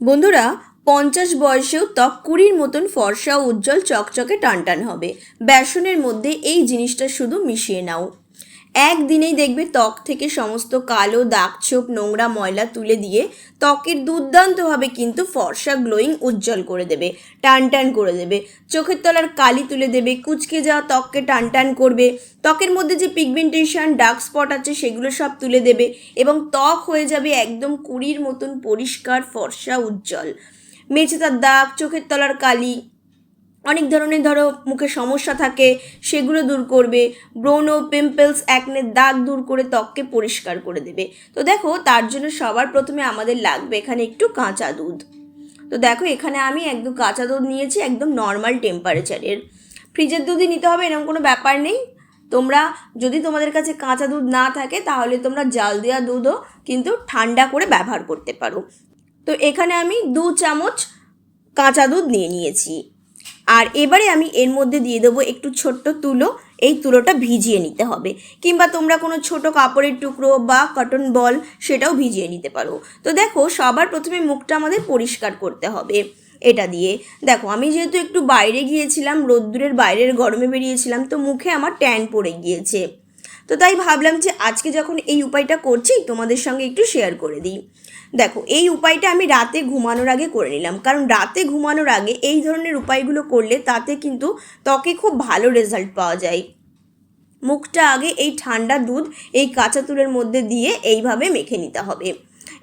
বন্ধুরা, পঞ্চাশ বয়সেও ত্বক কুড়ির মতন ফর্সা উজ্জ্বল চকচকে টানটান হবে। বেসনের মধ্যে এই জিনিসটা শুধু মিশিয়ে নাও। একদিনেই দেখবে ত্বক থেকে সমস্ত কালো দাগ ছোপ নোংরা ময়লা তুলে দিয়ে ত্বকের দুর্দান্তভাবে কিন্তু ফর্সা গ্লোয়িং উজ্জ্বল করে দেবে, টান টান করে দেবে। চোখের তলার কালি তুলে দেবে, কুচকে যাওয়া ত্বককে টান টান করবে। ত্বকের মধ্যে যে পিগমেন্টেশন ডার্ক স্পট আছে সেগুলো সব তুলে দেবে এবং ত্বক হয়ে যাবে একদম কুড়ির মতন পরিষ্কার, ফর্সা, উজ্জ্বল। মেঝেতার দাগ, চোখের তলার কালি অনেক ধরনের ধরো মুখে সমস্যা থাকে, সেগুলো দূর করবে, ব্রোনো পিম্পলস অ্যাকনের দাগ দূর করে ত্বককে পরিষ্কার করে দেবে। তো দেখো, তার জন্য সবার প্রথমে আমাদের লাগবে এখানে একটু কাঁচা দুধ। তো দেখো, এখানে আমি একদম কাঁচা দুধ নিয়েছি, একদম নর্মাল টেম্পারেচারের ফ্রিজের দুধই নিতে হবে, এরকম কোনো ব্যাপার নেই। তোমরা, যদি তোমাদের কাছে কাঁচা দুধ না থাকে, তাহলে তোমরা জাল দেওয়া দুধও কিন্তু ঠান্ডা করে ব্যবহার করতে পারো। তো এখানে আমি দু চামচ কাঁচা দুধ নিয়ে নিয়েছি। আর এবারে আমি এর মধ্যে দিয়ে দেবো একটু ছোট্ট তুলো। এই তুলোটা ভিজিয়ে নিতে হবে। কিংবা তোমরা কোনো ছোট কাপড়ের টুকরো বা কটন বল সেটাও ভিজিয়ে নিতে পারো। তো দেখো, সবার প্রথমে মুখটা আমাদের পরিষ্কার করতে হবে এটা দিয়ে। দেখো, আমি যেহেতু একটু বাইরে গিয়েছিলাম, রোদ্দুরের বাইরের গরমে বেরিয়েছিলাম, তো মুখে আমার ট্যান পড়ে গিয়েছে। তো তাই ভাবলাম যে আজকে যখন এই উপায়টা করছি, তোমাদের সঙ্গে একটু শেয়ার করে দিই। দেখো, এই উপায়টা আমি রাতে ঘুমানোর আগে করে নিলাম। কারণ রাতে ঘুমানোর আগে এই ধরনের উপায়গুলো করলে তাতে কিন্তু ত্বকে খুব ভালো রেজাল্ট পাওয়া যায়। মুখটা আগে এই ঠান্ডা দুধ, এই কাঁচা তুলের মধ্যে দিয়ে এইভাবে মেখে নিতে হবে।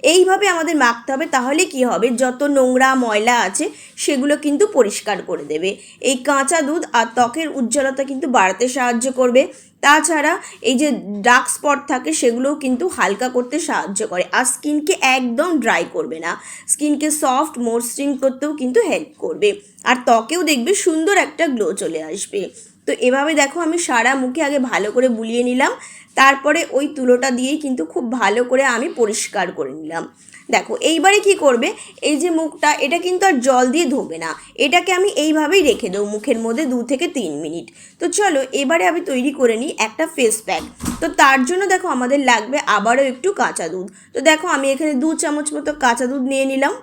এইভাবে আমাদের মাখতে হবে, তাহলে কি হবে? যত নোংরা ময়লা আছে, সেগুলো কিন্তু পরিষ্কার করে দেবে। এই কাঁচা দুধ আর ত্বকের উজ্জ্বলতা কিন্তু বাড়াতে সাহায্য করবে। তাছাড়া এই যে ডার্ক স্পট থাকে, সেগুলোও কিন্তু হালকা করতে সাহায্য করে। আর স্কিনকে একদম ড্রাই করবে না। স্কিনকে সফট মসৃণ করতেও কিন্তু হেল্প করবে। আর ত্বকেও দেখবে সুন্দর একটা গ্লো চলে আসবে। তো এভাবে দেখো আমি সারা মুখে আগে ভালো করে বুলিয়ে নিলাম। তারপরে ওই তুলোটা দিয়েই কিন্তু খুব ভালো করে আমি পরিষ্কার করে নিলাম। দেখো, এইবারে কি করবে? এই যে মুখটা, এটা কিন্তু আর জল দিয়ে ধোবে না। এটাকে আমি এইভাবেই রেখে দেবো মুখের মধ্যে দু থেকে তিন মিনিট। তো চলো, এবারে আমি তৈরি করে নিই একটা ফেস প্যাক তো তার জন্য দেখো আমাদের লাগবে আবারও একটু কাঁচা দুধ। তো দেখো আমি এখানে দু চামচ মতো কাঁচা দুধ নিয়ে নিলাম।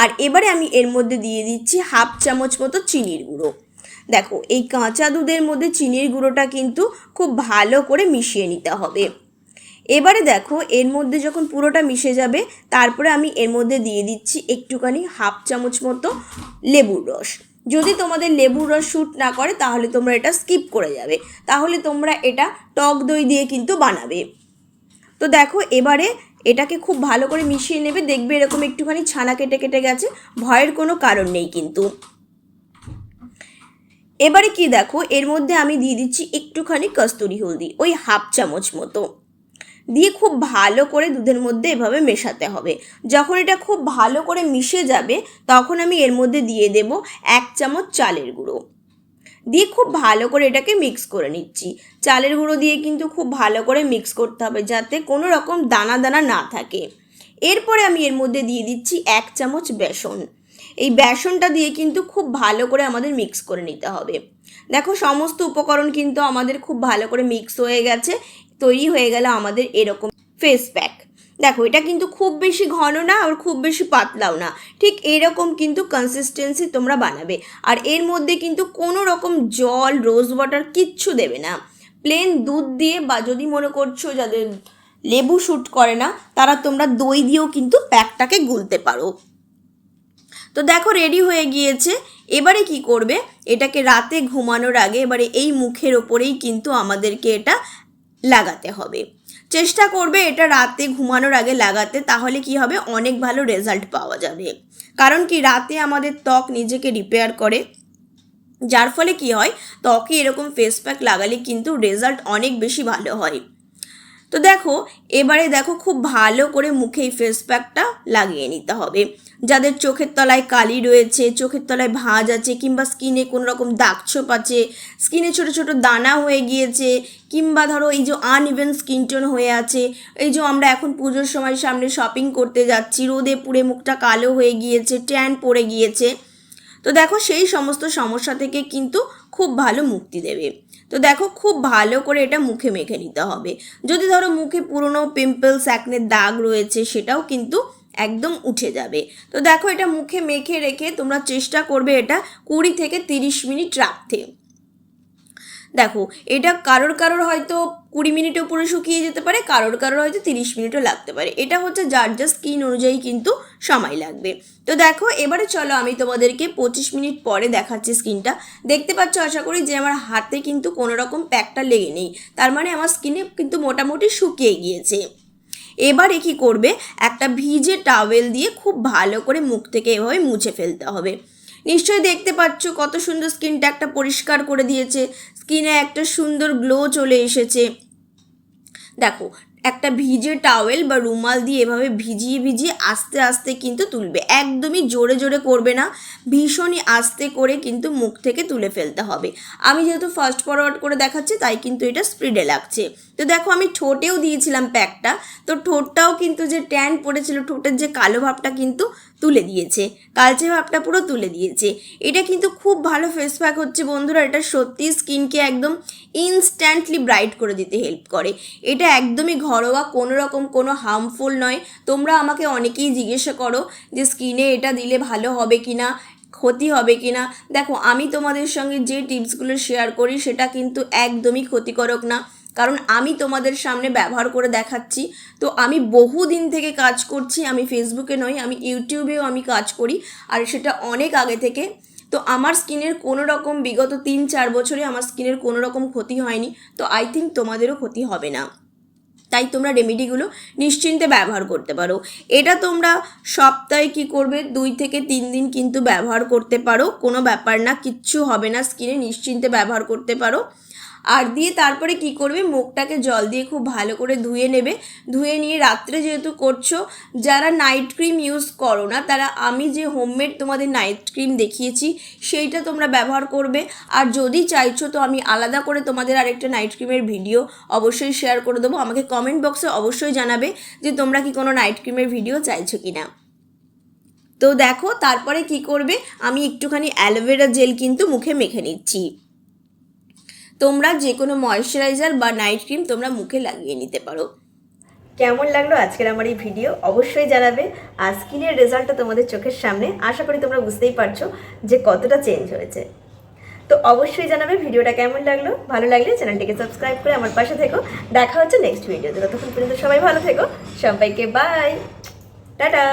আর এবারে আমি এর মধ্যে দিয়ে দিচ্ছি হাফ চামচ মতো চিনির গুঁড়ো। দেখো, এই কাঁচা দুধের মধ্যে চিনির গুঁড়োটা কিন্তু খুব ভালো করে মিশিয়ে নিতে হবে। এবারে দেখো, এর মধ্যে যখন পুরোটা মিশে যাবে, তারপরে আমি এর মধ্যে দিয়ে দিচ্ছি একটুখানি হাফ চামচ মতো লেবুর রস। যদি তোমাদের লেবুর রস শ্যুট না করে, তাহলে তোমরা এটা স্কিপ করে যাবে। তাহলে তোমরা এটা টক দই দিয়ে কিন্তু বানাবে। তো দেখো, এবারে এটাকে খুব ভালো করে মিশিয়ে নেবে। দেখবে এরকম একটুখানি ছানা কেটে কেটে গেছে, ভয়ের কোনো কারণ নেই কিন্তু। এবারে কি দেখো, এর মধ্যে আমি দিয়ে দিচ্ছি একটুখানি কস্তুরি হলদি, ওই হাফ চামচ মতো। দিয়ে খুব ভালো করে দুধের মধ্যে এভাবে মেশাতে হবে। যখন এটা খুব ভালো করে মিশে যাবে, তখন আমি এর মধ্যে দিয়ে দেব এক চামচ চালের গুঁড়ো। দিয়ে খুব ভালো করে এটাকে মিক্স করে নিচ্ছি। চালের গুঁড়ো দিয়ে কিন্তু খুব ভালো করে মিক্স করতে হবে যাতে কোনো রকম দানা দানা না থাকে। এরপরে আমি এর মধ্যে দিয়ে দিচ্ছি এক চামচ বেসন। এই বেসনটা দিয়ে কিন্তু খুব ভালো করে আমাদের মিক্স করে নিতে হবে। দেখো সমস্ত উপকরণ কিন্তু আমাদের খুব ভালো করে মিক্স হয়ে গেছে, তৈরি হয়ে গেল আমাদের এরকম ফেস প্যাক দেখো এটা কিন্তু খুব বেশি ঘন না, আর খুব বেশি পাতলাও না। ঠিক এরকম কিন্তু কনসিস্টেন্সি তোমরা বানাবে। আর এর মধ্যে কিন্তু কোনো রকম জল রোজ ওয়াটার কিচ্ছু দেবে না। প্লেন দুধ দিয়ে বা যদি মনে করছ যাদের লেবু শ্যুট করে না, তারা তোমরা দই দিয়েও কিন্তু প্যাকটাকে গুলতে পারো। তো দেখো রেডি হয়ে গিয়েছে। এবারে কি করবে? এটাকে রাতে ঘুমানোর আগে এবারে এই মুখের ওপরেই কিন্তু আমাদেরকে এটা লাগাতে হবে। চেষ্টা করবে এটা রাতে ঘুমানোর আগে লাগাতে, তাহলে কি হবে? অনেক ভালো রেজাল্ট পাওয়া যাবে। কারণ কি? রাতে আমাদের ত্বক নিজেকে রিপেয়ার করে। যার ফলে কি হয়? ত্বকে এরকম ফেস প্যাক লাগালে কিন্তু রেজাল্ট অনেক বেশি ভালো হয়। তো দেখো, এবারে দেখো খুব ভালো করে মুখে এই ফেস প্যাকটা লাগিয়ে নিতে হবে। যাদের চোখের তলায় কালি রয়েছে, চোখের তলায় ভাঁজ আছে কিংবা স্কিনে কোনো রকম দাগছোপ আছে স্কিনে ছোট ছোট দানা হয়ে গিয়েছে কিংবা ধরো এই যে আনইভেন স্কিন টোন হয়ে আছে, এই যে আমরা এখন পুজোর সময় সামনে শপিং করতে যাচ্ছি, রোদে পুড়ে মুখটা কালো হয়ে গিয়েছে ট্যান পড়ে গিয়েছে। তো দেখো সেই সমস্ত সমস্যা থেকে কিন্তু খুব ভালো মুক্তি দেবে। তো দেখো খুব ভালো করে এটা মুখে মেখে নিতে হবে। যদি ধরো মুখে পুরনো পিম্পলস অ্যাকনের দাগ রয়েছে সেটাও কিন্তু একদম উঠে যাবে। তো দেখো এটা মুখে মেখে রেখে তোমরা চেষ্টা করবে এটা কুড়ি থেকে তিরিশ মিনিট রাখতে। দেখো, এটা কারোর কারোর হয়তো কুড়ি মিনিটে উপরে শুকিয়ে যেতে পারে, কারোর কারোর হয়তো তিরিশ মিনিটও লাগতে পারে। এটা হচ্ছে যার যার স্কিন অনুযায়ী কিন্তু সময় লাগবে। তো দেখো, এবারে চলো আমি তোমাদেরকে পঁচিশ মিনিট পরে দেখাচ্ছি স্কিনটা। দেখতে পাচ্ছ, আশা করি যে আমার হাতে কিন্তু কোনো রকম প্যাকটা লেগে নেই। তার মানে আমার স্কিনে কিন্তু মোটামুটি শুকিয়ে গিয়েছে। এবারে কি করবে? একটা ভিজে টাওয়েল দিয়ে খুব ভালো করে মুখ থেকে এভাবে মুছে ফেলতে হবে। নিশ্চয়ই দেখতে পাচ্ছ কত সুন্দর স্কিনটা একটা পরিষ্কার করে দিয়েছে। স্কিনে একটা সুন্দর গ্লো চলে এসেছে। দেখো একটা ভিজে টাওয়েল বা রুমাল দিয়ে এভাবে ভিজিয়ে ভিজিয়ে আস্তে আস্তে কিন্তু তুলবে। একদমই জোরে জোরে করবে না, ভীষণই আস্তে করে কিন্তু মুখ থেকে তুলে ফেলতে হবে। আমি যেহেতু ফার্স্ট ফরওয়ার্ড করে দেখাচ্ছি, তাই কিন্তু এটা স্প্রিডে লাগছে। তো দেখো, আমি ঠোঁটেও দিয়েছিলাম প্যাকটা তো ঠোঁটটাও কিন্তু যে ট্যান পড়েছিল, ঠোঁটের যে কালো ভাবটা কিন্তু তুলে দিয়েছে। কালচে ভাবটা পুরো তুলে দিয়েছে। এটা কিন্তু খুব ভালো ফেস প্যাক হচ্ছে বন্ধুরা। এটা সত্যি স্কিনকে একদম ইনস্ট্যান্টলি ব্রাইট করে দিতে হেল্প করে। এটা একদমই ঘরোয়া, কোনো রকম কোনো হার্মফুল নয়। তোমরা আমাকে অনেকেই জিজ্ঞাসা করো যে স্কিনে এটা দিলে ভালো হবে কি না ক্ষতি হবে কি না দেখো, আমি তোমাদের সঙ্গে যে টিপসগুলো শেয়ার করি, সেটা কিন্তু একদমই ক্ষতিকারক না। কারণ আমি তোমাদের সামনে ব্যবহার করে দেখাচ্ছি। তো আমি বহু দিন থেকে কাজ করছি, আমি ফেসবুকে নয় আমি ইউটিউবেও আমি কাজ করি, আর সেটা অনেক আগে থেকে। তো আমার স্কিনের কোনো রকম বিগত তিন চার বছরে আমার স্কিনের কোনো রকম ক্ষতি হয়নি, তো আই থিঙ্ক তোমাদেরও ক্ষতি হবে না। তাই তোমরা রেমেডিগুলো নিশ্চিন্তে ব্যবহার করতে পারো। এটা তোমরা সপ্তাহে কি করবে, দুই থেকে তিন দিন কিন্তু ব্যবহার করতে পারো, কোনো ব্যাপার না, কিচ্ছু হবে না, স্কিনে নিশ্চিন্তে ব্যবহার করতে পারো। আর দিয়ে তারপরে কি করবে? মুখটাকে জল দিয়ে খুব ভালো করে ধুয়ে নেবে। ধুয়ে নিয়ে রাত্রে যেহেতু করছ, যারা নাইট ক্রিম ইউজ করো না, তারা আমি যে হোমমেড তোমাদের নাইট ক্রিম দেখিয়েছি, সেইটা তোমরা ব্যবহার করবে। আর যদি চাইছো তো আমি আলাদা করে তোমাদের আরেকটা নাইট ক্রিমের ভিডিও অবশ্যই শেয়ার করে দেবো। আমাকে কমেন্ট বক্সে অবশ্যই জানাবে যে তোমরা কি কোনো নাইট ক্রিমের ভিডিও চাইছো কি না তো দেখো, তারপরে কি করবে? আমি একটুখানি অ্যালোভেরা জেল কিন্তু মুখে মেখে নিচ্ছি। তোমরা যে কোনো ময়শ্চারাইজার বা নাইট ক্রিম তোমরা মুখে লাগিয়ে নিতে পারো। কেমন লাগল আজকের আমার এই ভিডিও অবশ্যই জানাবে। আর স্কিনের রেজাল্টটা তোমাদের চোখের সামনে, আশা করি তোমরা বুঝতেই পারছ যে কতটা চেঞ্জ হয়েছে। তো অবশ্যই জানাবে ভিডিওটা কেমন লাগল। ভালো লাগলে চ্যানেলটিকে সাবস্ক্রাইব করে আমার পাশে থেকো। দেখা হচ্ছে নেক্সট ভিডিওতে ততক্ষণ পর্যন্ত সবাই ভালো থেকো। সবাইকে বাই টাটা!